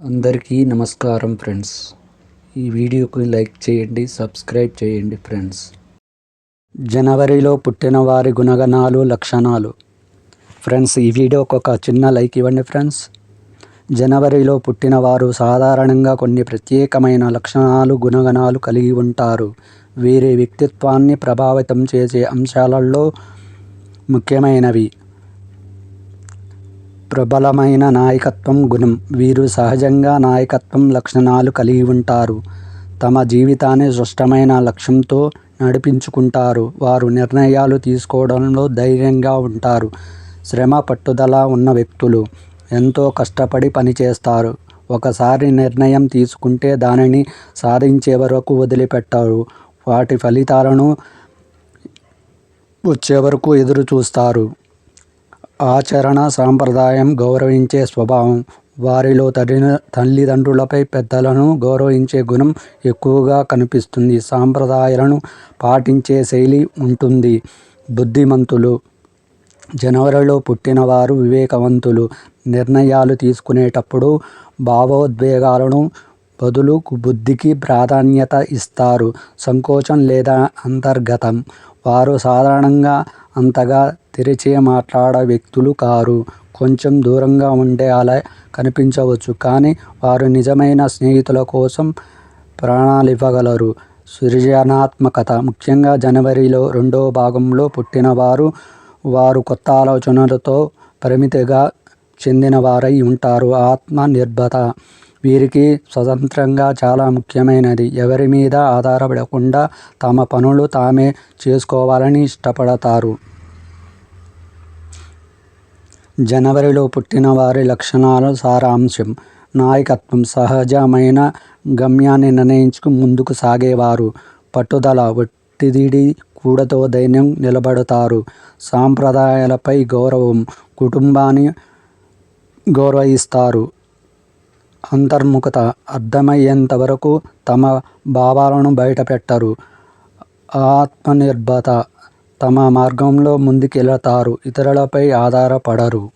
అందరికీ నమస్కారం ఫ్రెండ్స్. ఈ వీడియోకి లైక్ చేయండి సబ్స్క్రైబ్ చేయండి ఫ్రెండ్స్. జనవరిలో పుట్టిన వారి గుణగణాలు లక్షణాలు. ఫ్రెండ్స్ ఈ వీడియోకి ఒక చిన్న లైక్ ఇవ్వండి ఫ్రెండ్స్. జనవరిలో పుట్టిన వారు సాధారణంగా కొన్ని ప్రత్యేకమైన లక్షణాలు గుణగణాలు కలిగి ఉంటారు. వీరి వ్యక్తిత్వాన్ని ప్రభావితం చేసే అంశాలలో ముఖ్యమైనవి. ప్రబలమైన నాయకత్వం గుణం. వీరు సహజంగా నాయకత్వం లక్షణాలు కలిగి ఉంటారు. తమ జీవితాన్ని స్పష్టమైన లక్ష్యంతో నడిపించుకుంటారు. వారు నిర్ణయాలు తీసుకోవడంలో ధైర్యంగా ఉంటారు. శ్రమ పట్టుదల ఉన్న వ్యక్తులు ఎంతో కష్టపడి పనిచేస్తారు. ఒకసారి నిర్ణయం తీసుకుంటే దానిని సాధించే వరకు వదిలిపెట్టారు. వాటి ఫలితాలను వచ్చే వరకు ఎదురు చూస్తారు ఆచరణ సాంప్రదాయం గౌరవించే స్వభావం. వారిలో తల్లి తల్లిదండ్రులపై పెద్దలను గౌరవించే గుణం ఎక్కువగా కనిపిస్తుంది. సాంప్రదాయాలను పాటించే శైలి ఉంటుంది. బుద్ధిమంతులు. జనవరిలో పుట్టినవారు వివేకవంతులు. నిర్ణయాలు తీసుకునేటప్పుడు భావోద్వేగాలను బదులు బుద్ధికి ప్రాధాన్యత ఇస్తారు. సంకోచం లేదా అంతర్గతం. వారు సాధారణంగా అంతగా తెరిచి మాట్లాడే వ్యక్తులు కారు. కొంచెం దూరంగా ఉండే అలా కనిపించవచ్చు కానీ వారు నిజమైన స్నేహితుల కోసం ప్రాణాలు ఇవ్వగలరు సృజనాత్మకత. ముఖ్యంగా జనవరిలో రెండవ భాగంలో పుట్టినవారు వారు కొత్త ఆలోచనలతో పరిమితిగా చెందినవారై ఉంటారు. ఆత్మ నిర్భత వీరికి స్వతంత్రంగా చాలా ముఖ్యమైనది. ఎవరి మీద ఆధారపడకుండా తమ పనులు తామే చేసుకోవాలని ఇష్టపడతారు. జనవరిలో పుట్టిన వారి లక్షణాలు సారాంశం. నాయకత్వం సహజమైన గమ్యాన్ని నిర్ణయించుకు ముందుకు సాగేవారు. పట్టుదల ఒత్తిడి కూడతో ధైర్యం నిలబడతారు. సాంప్రదాయాలపై గౌరవం కుటుంబాన్ని గౌరవిస్తారు. అంతర్ముఖత అర్థమయ్యేంతవరకు తమ భావాలను బయటపెట్టరు. ఆత్మనిర్భత తమ మార్గంలో ముందుకెళతారు ఇతరులపై ఆధారపడరు.